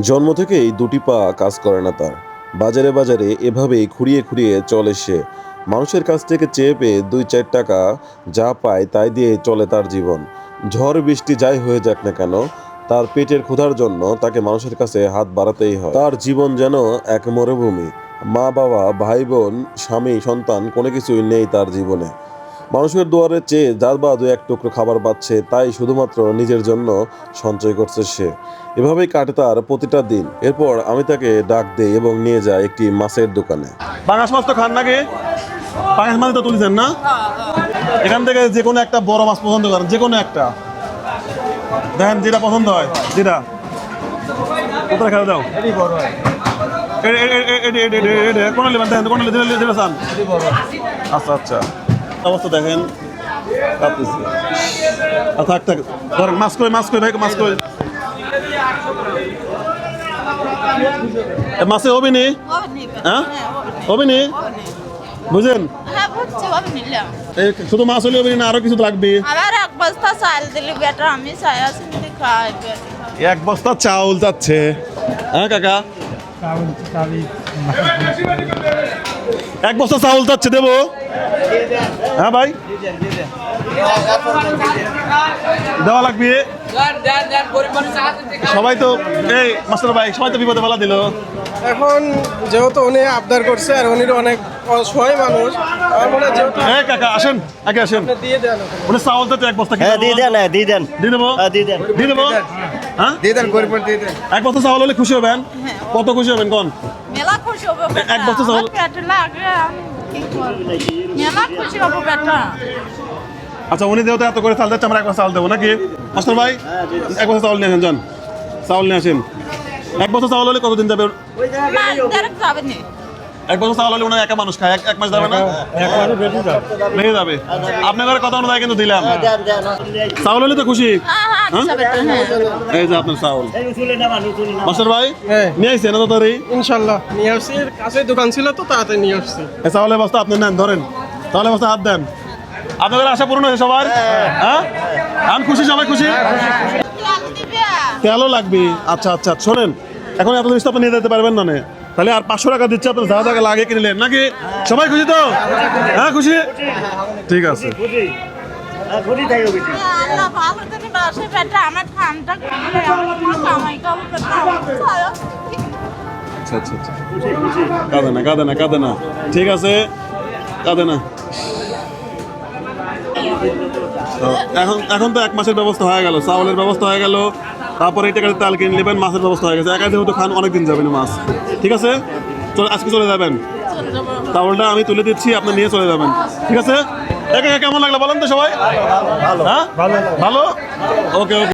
জন্ম থেকেই দুটি পা কাজ করে না তার। বাজারে বাজারে এভাবেই খুঁড়িয়ে খুঁড়িয়ে চলে সে। মানুষের কাছ থেকে চেয়ে পেয়ে দুই চার টাকা যা পায় তাই দিয়ে চলে তার জীবন। ঝড়, বৃষ্টি যাই হয়ে যাক না কেন, তার পেটের ক্ষুধার জন্য তাকে মানুষের কাছে হাত বাড়াতেই হয়। তার জীবন যেন এক মরুভূমি। মা বাবা ভাই বোন স্বামী, সন্তান কোনো কিছুই নেই তার জীবনে। মানুষের দুয়ারে চেয়ে যার বা দু এক টুকরো খাবার পাচ্ছে তাই শুধুমাত্র নিজের জন্য সঞ্চয় করছে সে এভাবেই কাটে তার প্রতিটা দিন এরপর আমি তাকে ডাক দেই এবং নিয়ে যাই একটি মাছের দোকানে পাঙাশ মাছ তো খান নাকি পাঙাশ মাছ তো তুলছেন না এখান থেকে যে কোনো একটা বড় মাছ পছন্দ করেন যে কোনো একটা দেখেন যেটা পছন্দ হয় যেটা উপরে খেলে দাও আচ্ছা আচ্ছা অবস্থা দেখেন। কাঁপতেছে। আচ্ছা থাক থাক ধরেন মাছ কই মাছ কই ভাই মাছ হবে নি হ্যাঁ? হবে নি বুঝেন? হ্যাঁ শুধু মাছ হলে হবে না আরও কিছু লাগবে। আবার এক বস্তা চাল দিলি বেটা আমি চাই আসি খাই এক বস্তা চাউল যাচ্ছে। হ্যাঁ কাকা? এক বস্তা চাউল যাচ্ছে দেবো। হ্যাঁ ভাই। দেওয়া লাগবে সবাই তো এই মাস্টার ভাই সবাই তো বিপদে ফেলা দিল। এখন যেহেতু উনি আবদার করছে আর উনি অনেক অসহায় মানুষ আমার মনে হয় যেহেতু কাকা আসেন আগে আসেন। দিয়ে দেন উনি চাউল যাচ্ছে এক বস্তা হ্যাঁ দিয়ে দেন হ্যাঁ দিয়ে দেন। দিয়ে দেবো? হ্যাঁ দিয়ে দেন। দিয়ে দেবো? হ্যাঁ? দিয়ে দেন গরিব দিয়ে দেন। এক বস্তা চাউল হলে খুশি হবেন? কত খুশি হবেন কোন? মেলা খুশি হব। এক বস্তা চাউল- আচ্ছা উনি দেওয়া এত করে চাল দিচ্ছে আমরা একবার চাল দেবো নাকি? মাস্টার ভাই এক বছর চাউল নিয়ে আসেন যান চাউল নিয়ে আসেন। এক বছর চাউল হলে কতদিন যাবে? এক বছর চাউল হলে ওনার একা মানুষ খায়। এক- এক মাস যাবে না? লেগে যাবে। আপনাদের কথা অনুযায়ী কিন্তু দিলাম। দেন চাউল হলে তো খুশি। হ্যাঁ হ্যাঁ হ্যাঁ? এই যে আপনার চাউল। মাস্টার ভাই হ্যাঁ। নিয়ে আসছেন এত তাড়াতাড়ি ইনশাল্লাহ নিয়ে আসছি। কাছেই দোকান ছিল তো তাড়াতাড়ি নিয়ে আসছি। এই চাউলের বস্তা আপনি নেন ধরেন। চাউলের বস্তা হাত দেন। আপনাদের আশা পূরণ হয়েছে সবার? হ্যাঁ আমি খুশি সবাই খুশি? তেল তেলও লাগবে। আচ্ছা আচ্ছা শোনেন। এখন এত জিনিস তো আপনি নিয়ে যেতে পারবেন না নে। তাহলে আর পাঁচশো টাকা দিচ্ছে, আপনার যা টাকা লাগে কিনলেন নাকি? সবাই খুশি তো? হ্যাঁ খুশি? ঠিক আছে। আচ্ছা আচ্ছা আচ্ছা। কাঁদে না না, কাঁদে না। ঠিক আছে। কাঁদে না। এখন এখন তো এক মাসের ব্যবস্থা হয়ে গেল, চাউলের ব্যবস্থা হয়ে গেল। তারপরে এই টাকাতে তাল কিনে নেবেন, মাছের ব্যবস্থা হয়ে গেছে। একা যেহেতু খান অনেক দিন যাবেন মাছ। ঠিক আছে? চলে, আজকে চলে যাবেন। তাহলে আমি তুলে দিচ্ছি, আপনি নিয়ে চলে যাবেন। ঠিক আছে? একা কেমন লাগল বলেন তো সবাই? হ্যাঁ? ভালো? ওকে ওকে।